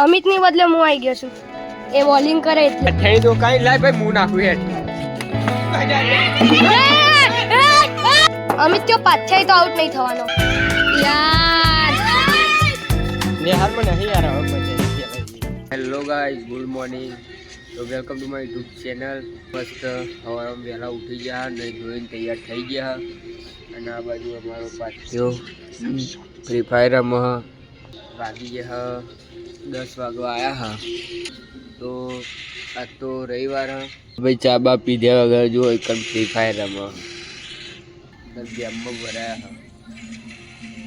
અમિતની બદલે હું આવી ગયો છું. એ બોલિંગ કરે એટલે. થઈ દો કાઈ લાય ભાઈ હું નાખું હેડ. અમિત કયો પાછા તો આઉટ નહીં થવાનો. યાર. નિહાલમાં નહીં યાર હવે મજા હેલો ગાઈઝ ગુડ મોર્નિંગ તો welcome to my YouTube channel મસ્ત સવારમાં વહેલા ઉઠી ગયા નહીં ધોઈને તૈયાર થઈ ગયા. અને આ બાજુ અમારો પાછો ફ્રી ફાયર રમ વાગી ગયા. દસ વાગવા આવ્યા હા. તો આ તો રવિવાર ભાઈ ચા બા પીધ્યા વગર જો એકદમ ફ્રી ફાયર રમ ગેમમાં ભરાયા હા.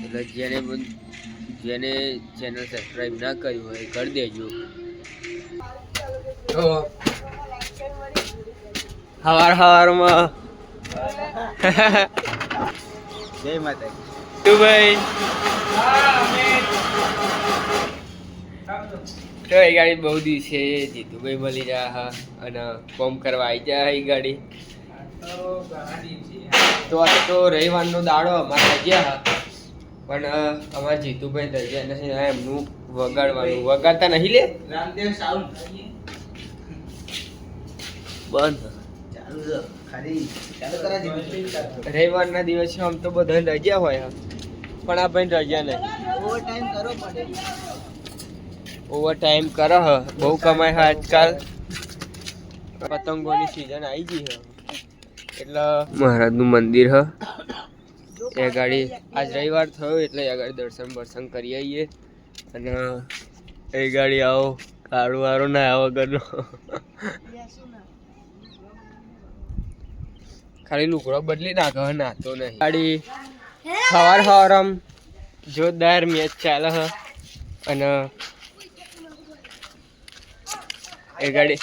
એટલે જેને જેને ચેનલ સબસ્ક્રાઈબ ના કર્યું હોય કરી દેજો. તો હવાર હવારમાં. જય માતા તું ભાઈ. તો એ ગાડી બહુ દિવસે જીતુભાઈ મળી રહ્યા હા અને કોમ કરવા આવી જાય એ ગાડી. તો આ તો રવિવારનો દાડો અમારે હા. પણ અમારે જીતુભાઈ રજા નથી એમનું વગાડવાનું. વગાડતા નહીં લે? રામદેવ સાઉન્ડ. બંધ. રવિવારના દિવસે આમ તો બધાને રજા હોય પણ આ ભાઈ રજા નહીં. ટાઈમ કરો પડે. ઓવર ટાઈમ કરે હ બહુ કમાય હ આજકાલ. પતંગોની સિઝન આવી ગઈ હ. એટલે મહારાજનું મંદિર હ. એ ગાડી આજ રવિવાર થયો એટલે એ ગાડી દર્શન બર્શન કરી આવીએ અને એ ગાડી આવો કાળું વાળો ના આવો વગરનો ખાલી લુગડો બદલી નાખો હ નાતો નહીં. ગાડી સવાર સવારમ જોરદાર મેચ ચાલે હ. અને એ ગાડી.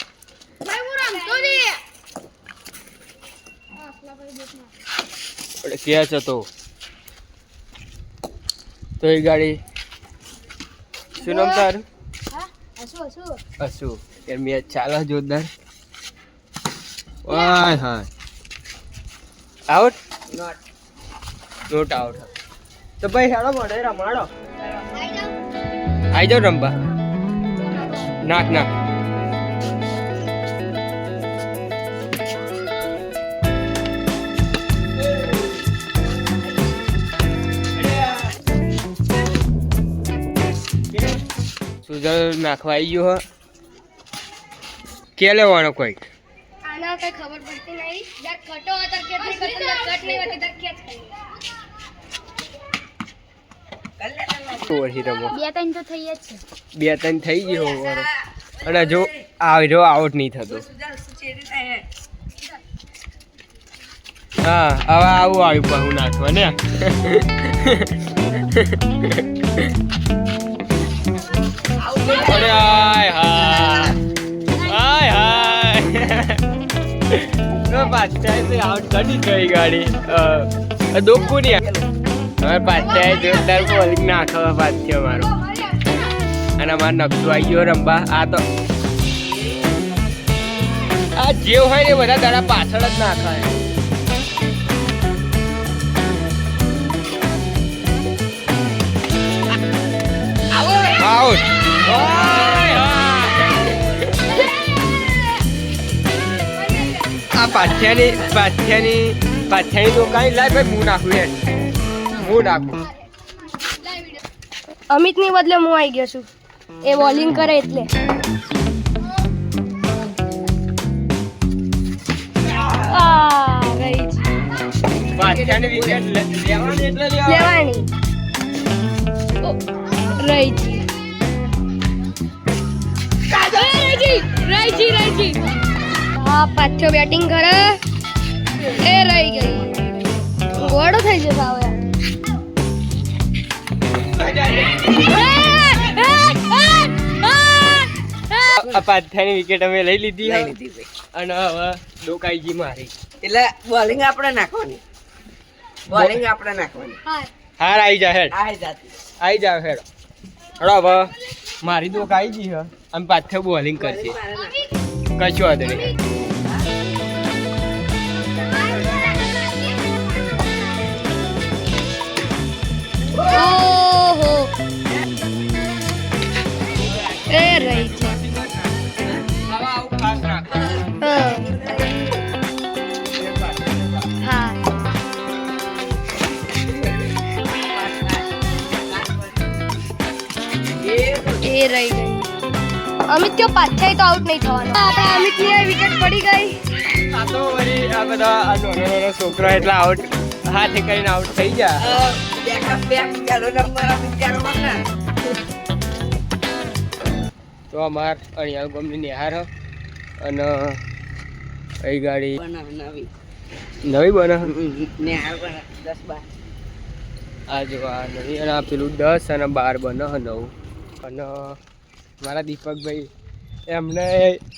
ક્યાં છે તો? તો એ ગાડી. શું નામ તારું? અશુ એ મેચ ચાલે જોરદાર. વાય હા આઉટ નોટ નોટ આઉટ તો ભાઈ હેડો મળે રમાડો. આઈ જાઓ રમવા. નાખ નાખ. સુજલ નાખવા આવી ગયો હ. કે લેવાનો કોઈક? આના કઈ ખબર પડતી નહીં યાર કટો હતા કે કટ નહીં હોતી તો કેચ રમો બે ત્રણ તો થઈ જ છે. બે ત્રણ થઈ ગયો ઓવર અને જો આવ્યો આઉટ નહીં થતો. હા હવે આવું આવ્યું પાછું નાખવા ને? હાય તો આઉટ કરી ગઈ ગાડી. દોખું નહીં હવે પાછા જોરદાર બોલિંગ પાછો મારો અને અમારે નકશો આવી ગયો રમવા આ તો આ જે હોય ને બધા દાડા પાછળ જ નાખાય. આઉટ આ પાછ્યાની પાછ્યાની તો કાંઈ લાય ભાઈ હું નાખું યાર હું નાખું. અમિતની બદલે હું આવી ગયો છું. એ બોલિંગ કરે એટલે. રહી જી લેવાની રહી જી રહી રહી ગઈ. હા પાછો બેટિંગ કરે એ રહી ગઈ. ગોળો થઈ જશે હવે. આ પાછ્યાની વિકેટ અમે લઈ લીધી લઈ હવે. લીધી અને હવે ડોકાઈજી મારી. એટલે બોલિંગ આપણે નાખવાની. બોલિંગ આપણે નાખવાની. હાર આવી જા હેડ. આવી જાતી આવી જાવ હેડ. હડો હવે. મારી ગઈ હે. અમે પાછળ બોલિંગ કરશે. કશું વાંધો નહીં. અમિત કયો પાછા તો આઉટ નહીં થવાનો? આપણે અમિતની વિકેટ પડી ગઈ. આ તો વળી આ બધા આ નાના નાના છોકરા એટલા આઉટ હાથે કરીને આઉટ થઈ ગયા. બેકઅપ બેક ચાલો નંબર આપી ચાલો તો અમાર અહીંયા ગમની નિહાર હ. અને અહીં ગાડી નવી. નવી બને હ. ને દસ બાર. આ જો આ નવી અને આ પેલું દસ અને બાર બને નવું. અને મારા દીપકભાઈ, એમને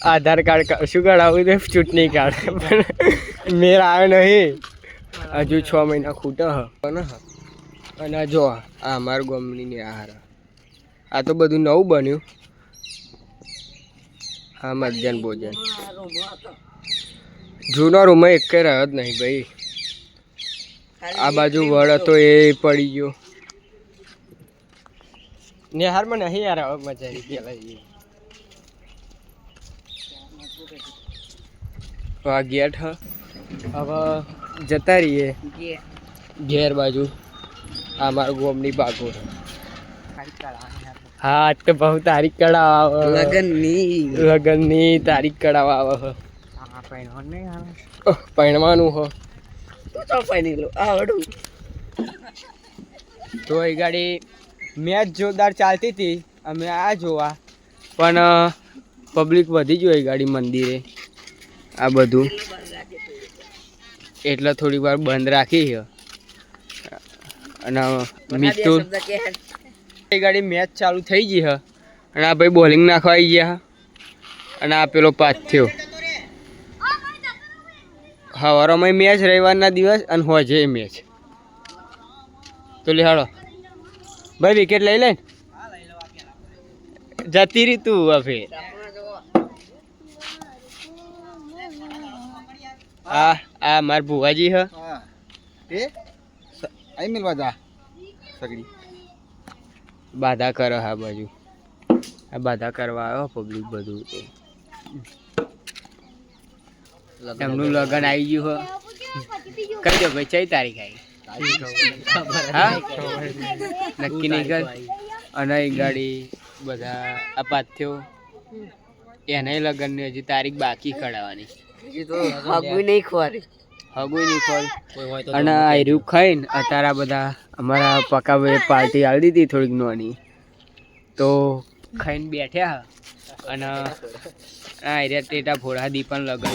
આધાર કાર્ડ શું કઢાવ્યું છે? ચૂંટણી કાર્ડ. પણ મેર આવ્યો નહીં. હજુ છ મહિના ખૂટે હ. અને જો આ અમારું ગમણીને આહાર. આ તો બધું નવું બન્યું. હા, મધ્યાહન ભોજન. જૂનો રૂમ એક રહ્યો જ નહીં ભાઈ. આ બાજુ વડ હતો એ પડી ગયો. નિહારમાં નહીં યાર હવે મજા આવી પેલા. તો આ ગેટ હ. હવે જતા રહીએ. ઘેર બાજુ. આ મારું ગોમની બાગો હા તો બહુ તારીખ કઢાવ આવે. લગનની. લગ્નની તારીખ કઢાવવા આવે હ. ઓહ, પરણવાનું હો. તું તો પૈણી લો આવડું. તો એ ગાડી મેચ જોરદાર ચાલતી હતી અમે આ જોવા. પણ પબ્લિક વધી એ ગાડી મંદિરે. આ બધું. એટલે થોડી વાર બંધ રાખી છે. અને હે. એ ગાડી મેચ ચાલુ થઈ ગઈ હ અને આ ભાઈ બોલિંગ નાખવા આવી ગયા હ. અને આ પેલો પાથ થયો. હવારોમાં મેચ રવિવારના દિવસ અને હોજે મેચ. તો લે હાલો. ભાઈ વિકેટ લઈ લે. જતી રહી તું હવે આ આ માર ભુવાજી હ. અહીં મિલવા જા. સગડી. બાધા કરો હા બાજુ. આ બાધા કરવા આવ્યો પબ્લિક બધું. એમનું લગન આવી ગયું હો. કહી દો ભાઈ ચઈ તારીખ આવી. હા? નક્કી નહીં કર. અને એ ગાડી બધા આ પાથ્યો એને લગનની હજી તારીખ બાકી કઢાવવાની હજી હગું નહીં ખોરી હગું નહીં ખોલ અને આયરું ખાઈને અત્યારે બધા અમારા પકાભાઈ પાર્ટી આવી દીધી થોડીક નોની. તો ખાઈને બેઠ્યા અને આ એરિયા ટેટા ફોડા દી પણ લગન.